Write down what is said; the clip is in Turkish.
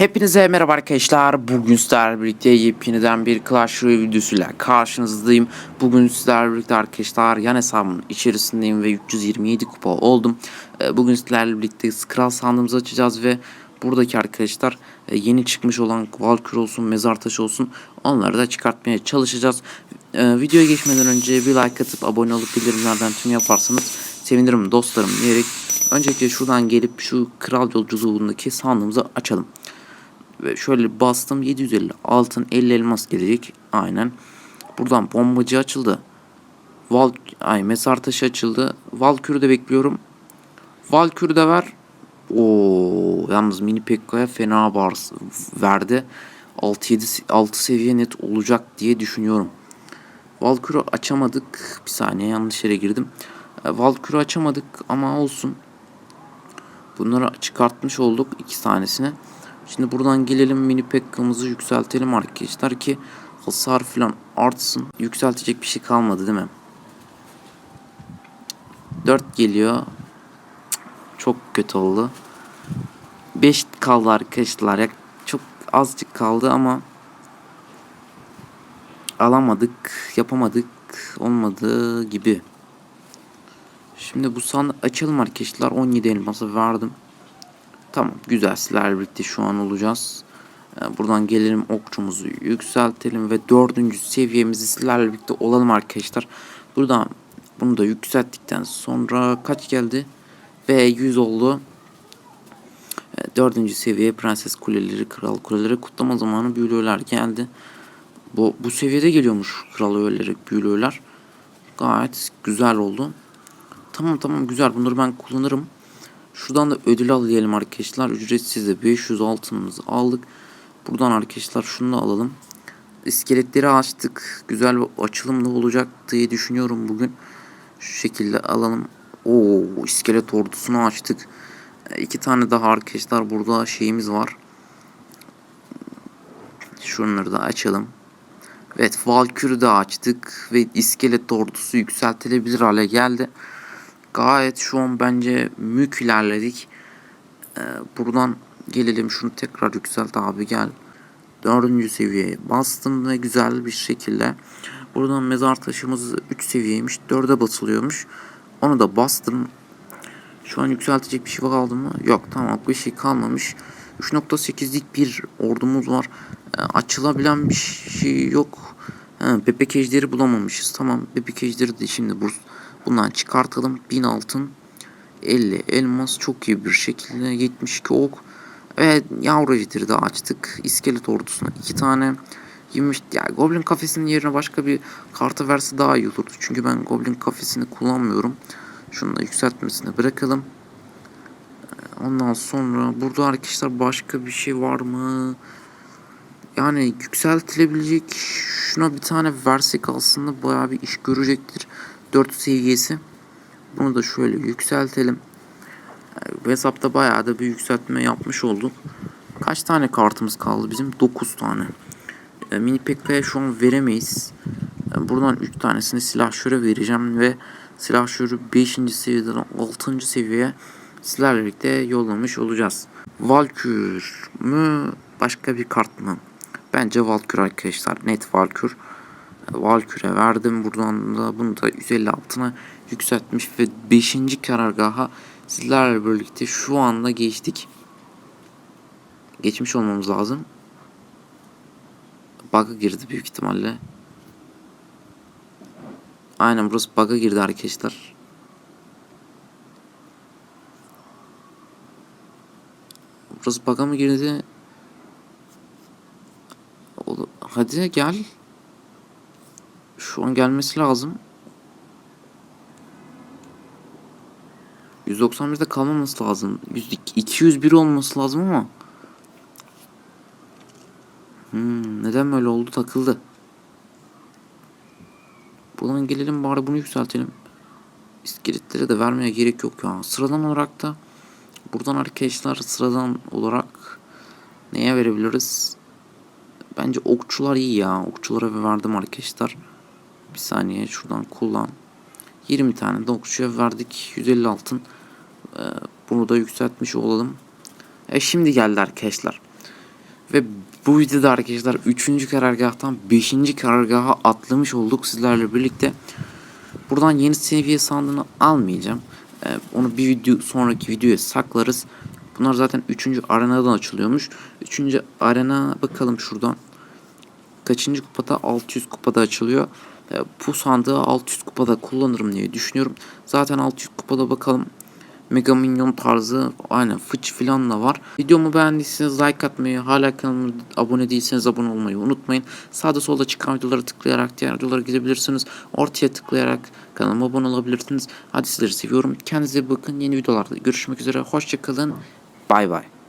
Hepinize merhaba arkadaşlar. Bugün sizlerle birlikte yepyeniden bir Clash Royale videosuyla karşınızdayım. Bugün sizlerle birlikte arkadaşlar yan hesabımın içerisindeyim ve 327 kupa oldum. Ee, Bugün sizlerle birlikte kral sandığımızı açacağız ve buradaki arkadaşlar e, yeni çıkmış olan Valkyrie olsun, mezar taşı olsun onları da çıkartmaya çalışacağız. Ee, Videoya geçmeden önce bir like atıp abone olup bildirimlerden tüm yaparsanız sevinirim dostlarım diyerek Öncelikle şuradan gelip şu kral yolculuğundaki sandığımızı açalım. Ve şöyle bastım 750 altın 50 elmas gelecek. Aynen. Buradan bombacı açıldı. Val ay mezar taşı açıldı. Valkür'ü de bekliyorum. Valkür'ü de ver. Oo yalnız mini Pekka'ya fena bars verdi. 6 7 6 seviye net olacak diye düşünüyorum. Valkür'ü açamadık. Bir saniye yanlış yere girdim. E, Valkür'ü açamadık ama olsun. Bunları çıkartmış olduk iki tanesini. Şimdi buradan gelelim mini pekka'mızı yükseltelim arkadaşlar ki hasar falan artsın. Yükseltecek bir şey kalmadı değil mi? 4 geliyor. Çok kötü oldu. 5 kaldı arkadaşlar. Ya çok azıcık kaldı ama alamadık, yapamadık, olmadı gibi. Şimdi bu sandığı açalım arkadaşlar. 17 elması verdim. Tamam güzel sizlerle birlikte şu an olacağız. Ee, Buradan gelelim okçumuzu yükseltelim ve dördüncü seviyemizi sizlerle birlikte olalım arkadaşlar. Buradan bunu da yükselttikten sonra kaç geldi? Ve 100 oldu. Ee, Dördüncü seviye prenses kuleleri, kral kuleleri kutlama zamanı büyülüler geldi. Bu, bu seviyede geliyormuş kral öğeleri, büyülüler. Gayet güzel oldu. Tamam tamam güzel bunları ben kullanırım. Şuradan da ödül al diyelim arkadaşlar. Ücretsiz de 500 altınımızı aldık. Buradan arkadaşlar şunu da alalım. İskeletleri açtık. Güzel bir açılım da olacak diye düşünüyorum bugün. Şu şekilde alalım. Oo iskelet ordusunu açtık. İki tane daha arkadaşlar burada şeyimiz var. Şunları da açalım. Evet Valkyrie'de açtık ve iskelet ordusu yükseltilebilir hale geldi. Gayet şu an bence mük ilerledik. Ee, buradan gelelim şunu tekrar yükselt abi gel. Dördüncü seviyeye bastım ve güzel bir şekilde. Buradan mezar taşımız 3 seviyeymiş. 4'e basılıyormuş. Onu da bastım. Şu an yükseltecek bir şey kaldı mı? Yok tamam bir şey kalmamış. 3.8'lik bir ordumuz var. Ee, açılabilen bir şey yok. Ha, bebek ejderi bulamamışız. Tamam bebek ejderi de şimdi bu, bundan çıkartalım. 1000 altın. 50 elmas çok iyi bir şekilde 72 ok ve yavru ejderi de açtık. İskelet ordusuna iki tane 20 ya Goblin kafesinin yerine başka bir kartı verse daha iyi olurdu. Çünkü ben Goblin kafesini kullanmıyorum. Şunu da yükseltmesine bırakalım. Ondan sonra burada arkadaşlar başka bir şey var mı? Yani yükseltilebilecek şuna bir tane versek aslında bayağı bir iş görecektir. 4 seviyesi. Bunu da şöyle yükseltelim. Bu hesapta bayağı da bir yükseltme yapmış olduk. Kaç tane kartımız kaldı bizim? 9 tane. E, mini Pekka'ya şu an veremeyiz. E, buradan 3 tanesini silahşöre vereceğim ve silahşörü 5. seviyeden 6. seviyeye sizlerle birlikte yollamış olacağız. Valkür mü başka bir kart mı? Bence Valkür arkadaşlar. Net Valkür. Valkür'e verdim. Buradan da bunu da 150 altına yükseltmiş ve 5. karargaha sizlerle birlikte şu anda geçtik. Geçmiş olmamız lazım. Bug'a girdi büyük ihtimalle. Aynen burası bug'a girdi arkadaşlar. Burası bug'a mı girdi? Hadi gel. Şu an gelmesi lazım. 191'de kalmaması lazım. 100, 201 olması lazım ama. Hmm, neden böyle oldu takıldı. Buradan gelelim bari bunu yükseltelim. İskeletlere de vermeye gerek yok ya. Sıradan olarak da buradan arkadaşlar sıradan olarak neye verebiliriz? Bence okçular iyi ya. Okçulara verdim arkadaşlar. Bir saniye şuradan kullan. 20 tane de okçuya verdik. 150 altın. Ee, bunu da yükseltmiş olalım. E şimdi geldi arkadaşlar. Ve bu videoda arkadaşlar 3. karargahtan 5. karargaha atlamış olduk sizlerle birlikte. Buradan yeni seviye sandığını almayacağım. Ee, onu bir video sonraki videoya saklarız. Bunlar zaten 3. arenadan açılıyormuş. 3. arena bakalım şuradan. Kaçıncı kupada? 600 kupada açılıyor. Ee, bu sandığı 600 kupada kullanırım diye düşünüyorum. Zaten 600 kupada bakalım. Mega Minyon tarzı aynen fıç filan da var. Videomu beğendiyseniz like atmayı, hala kanalıma abone değilseniz abone olmayı unutmayın. Sağda solda çıkan videoları tıklayarak diğer videolara gidebilirsiniz. Ortaya tıklayarak kanalıma abone olabilirsiniz. Hadi sizleri seviyorum. Kendinize bakın. Yeni videolarda görüşmek üzere. Hoşçakalın. Bay bay.